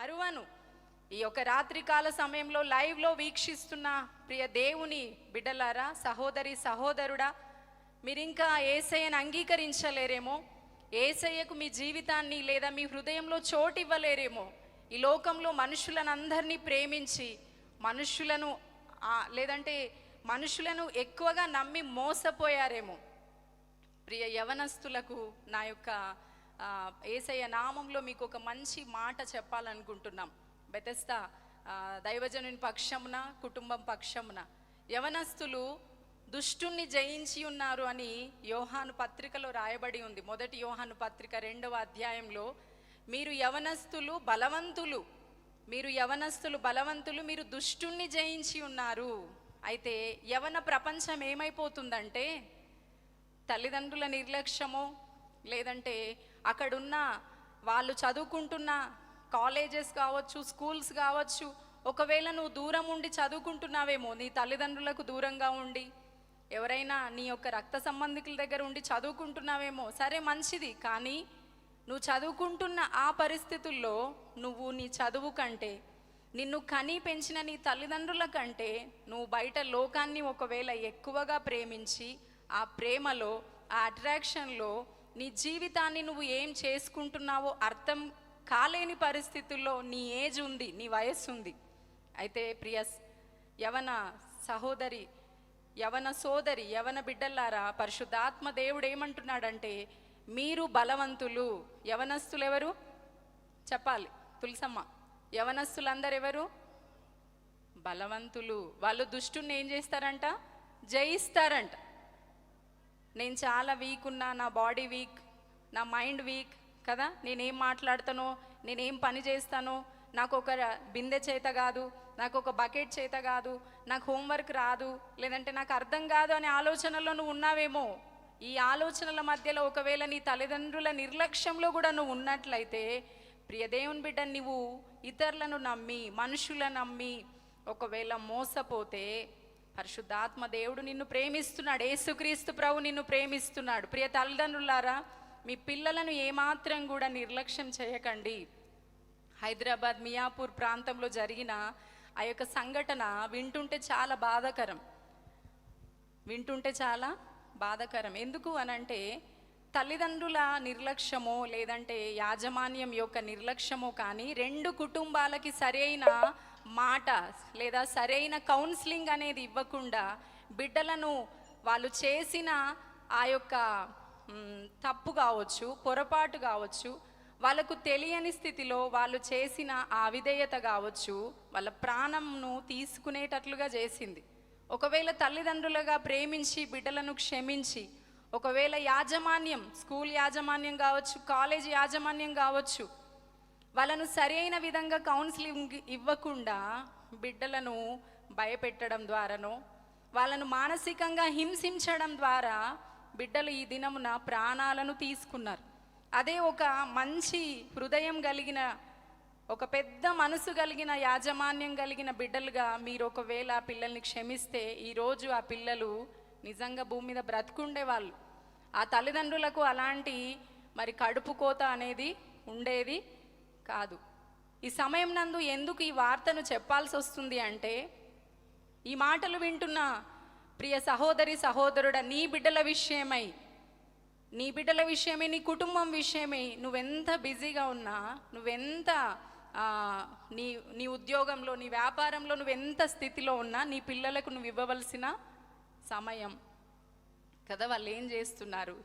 అరువను ఈ యొక్క రాత్రికాల సమయంలో లైవ్లో వీక్షిస్తున్న ప్రియ దేవుని బిడ్డలారా సహోదరి సహోదరుడా మీరు ఇంకా ఏసయ్యను అంగీకరించలేరేమో? ఏసయ్యకు మీ జీవితాన్ని లేదా మీ హృదయంలో చోటు ఇవ్వలేరేమో ఈ లోకంలో మనుషులను అందరినీ ప్రేమించి మనుషులను లేదంటే మనుషులను ఎక్కువగా నమ్మి మోసపోయారేమో? ప్రియ యవనస్తులకు నా యొక్క ఏసయ్య నామంలో మీకు ఒక మంచి మాట చెప్పాలనుకుంటున్నాం. బెతెస్తా దైవజనుని పక్షమున కుటుంబం పక్షమున. యవనస్తులు దుష్టుణ్ణి జయించి ఉన్నారు అని యోహాను పత్రికలో రాయబడి ఉంది. మొదటి యోహాను పత్రిక రెండవ అధ్యాయంలో మీరు యవనస్తులు బలవంతులు మీరు యవనస్తులు బలవంతులు మీరు దుష్టుణ్ణి జయించి ఉన్నారు. అయితే యవన ప్రపంచం ఏమైపోతుందంటే తల్లిదండ్రుల నిర్లక్ష్యమో లేదంటే అక్కడున్న వాళ్ళు చదువుకుంటున్న కాలేజెస్ కావచ్చు స్కూల్స్ కావచ్చు ఒకవేళ నువ్వు దూరం ఉండి చదువుకుంటున్నావేమో నీ తల్లిదండ్రులకు దూరంగా ఉండి ఎవరైనా నీ యొక్క రక్త సంబంధికుల దగ్గర ఉండి చదువుకుంటున్నావేమో సరే మంచిది కానీ నువ్వు చదువుకుంటున్న ఆ పరిస్థితుల్లో నువ్వు నీ చదువు కంటే నిన్ను కని పెంచిన నీ తల్లిదండ్రుల కంటే నువ్వు బయట లోకాన్ని ఒకవేళ ఎక్కువగా ప్రేమించి ఆ ప్రేమలో ఆ అట్రాక్షన్లో నీ జీవితాన్ని నువ్వు ఏం చేసుకుంటున్నావో అర్థం కాలేని పరిస్థితుల్లో నీ ఏజ్ ఉంది నీ వయస్సు ఉంది అయితే ప్రియ యవన సహోదరి యవన సోదరి యవన బిడ్డల్లారా పరిశుద్ధాత్మ దేవుడు ఏమంటున్నాడంటే మీరు బలవంతులు. యవనస్తులు ఎవరు చెప్పాలి. తులసమ్మ. యవనస్తులందరు ఎవరు బలవంతులు. వాళ్ళు దుష్టుని ఏం చేస్తారంట? జయిస్తారంట. నేను చాలా వీక్ ఉన్నా నా బాడీ వీక్ నా మైండ్ వీక్ కదా? నేనేం మాట్లాడతానో నేనేం పని చేస్తానో నాకు ఒక బిందె చేత కాదు నాకు ఒక బకెట్ చేత కాదు నాకు హోంవర్క్ రాదు లేదంటే నాకు అర్థం కాదు అనే ఆలోచనలో నువ్వు ఉన్నావేమో. ఈ ఆలోచనల మధ్యలో ఒకవేళ నీ తల్లిదండ్రుల నిర్లక్ష్యంలో కూడా నువ్వు ఉన్నట్లయితే ప్రియదేవుని బిడ్డ నువ్వు ఇతరులను నమ్మి మనుషులను నమ్మి ఒకవేళ మోసపోతే పరిశుద్ధాత్మ దేవుడు నిన్ను ప్రేమిస్తున్నాడు. యేసుక్రీస్తు ప్రభు నిన్ను ప్రేమిస్తున్నాడు. ప్రియ తల్లిదండ్రులారా మీ పిల్లలను ఏమాత్రం కూడా నిర్లక్ష్యం చేయకండి. హైదరాబాద్ మియాపూర్ ప్రాంతంలో జరిగిన ఆ యొక్క సంఘటన వింటుంటే చాలా బాధాకరం. వింటుంటే చాలా బాధాకరం. ఎందుకు అనంటే తల్లిదండ్రుల నిర్లక్ష్యమో లేదంటే యాజమాన్యం యొక్క నిర్లక్ష్యమో కానీ రెండు కుటుంబాలకి సరైన మాట లేదా సరైన కౌన్సిలింగ్ అనేది ఇవ్వకుండా బిడ్డలను వాళ్ళు చేసిన ఆ యొక్క తప్పు కావచ్చు పొరపాటు కావచ్చు వాళ్ళకు తెలియని స్థితిలో వాళ్ళు చేసిన ఆ విధేయత కావచ్చు వాళ్ళ ప్రాణంను తీసుకునేటట్లుగా చేసింది. ఒకవేళ తల్లిదండ్రులుగా ప్రేమించి బిడ్డలను క్షమించి ఒకవేళ యాజమాన్యం స్కూల్ యాజమాన్యం కావచ్చు కాలేజ్ యాజమాన్యం కావచ్చు వాళ్ళను సరైన విధంగా కౌన్సిలింగ్ ఇవ్వకుండా బిడ్డలను భయపెట్టడం ద్వారానో వాళ్ళను మానసికంగా హింసించడం ద్వారా బిడ్డలు ఈ దినమున ప్రాణాలను తీసుకున్నారు. అదే ఒక మంచి హృదయం కలిగిన ఒక పెద్ద మనసు కలిగిన యాజమాన్యం కలిగిన బిడ్డలుగా మీరు ఒకవేళ ఆ పిల్లల్ని క్షమిస్తే ఈరోజు ఆ పిల్లలు నిజంగా భూమి మీద బ్రతుకుండే వాళ్ళు. ఆ తల్లిదండ్రులకు అలాంటి మరి కడుపు కోత అనేది ఉండేది కాదు. ఈ సమయం నందు ఎందుకు ఈ వార్తను చెప్పాల్సి వస్తుంది అంటే ఈ మాటలు వింటున్న ప్రియ సహోదరి సహోదరుడ నీ బిడ్డల విషయమై నీ బిడ్డల విషయమే నీ కుటుంబం విషయమే నువ్వెంత బిజీగా ఉన్నా నువ్వెంత నీ నీ ఉద్యోగంలో నీ వ్యాపారంలో నువ్వెంత స్థితిలో ఉన్నా నీ పిల్లలకు నువ్వు ఇవ్వవలసిన సమయం. కదా వాళ్ళు ఏం చేస్తున్నారు?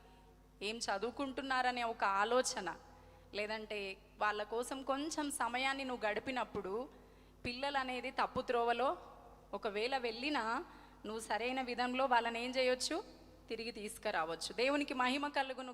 ఏం చదువుకుంటున్నారనే ఒక ఆలోచన. లేదంటే వాళ్ళ కోసం కొంచెం సమయాన్ని నువ్వు గడిపినప్పుడు పిల్లలు అనేది తప్పు త్రోవలో ఒకవేళ వెళ్ళినా నువ్వు సరైన విధంలో వాళ్ళని ఏం చేయొచ్చు? తిరిగి తీసుకురావచ్చు. దేవునికి మహిమ కలుగును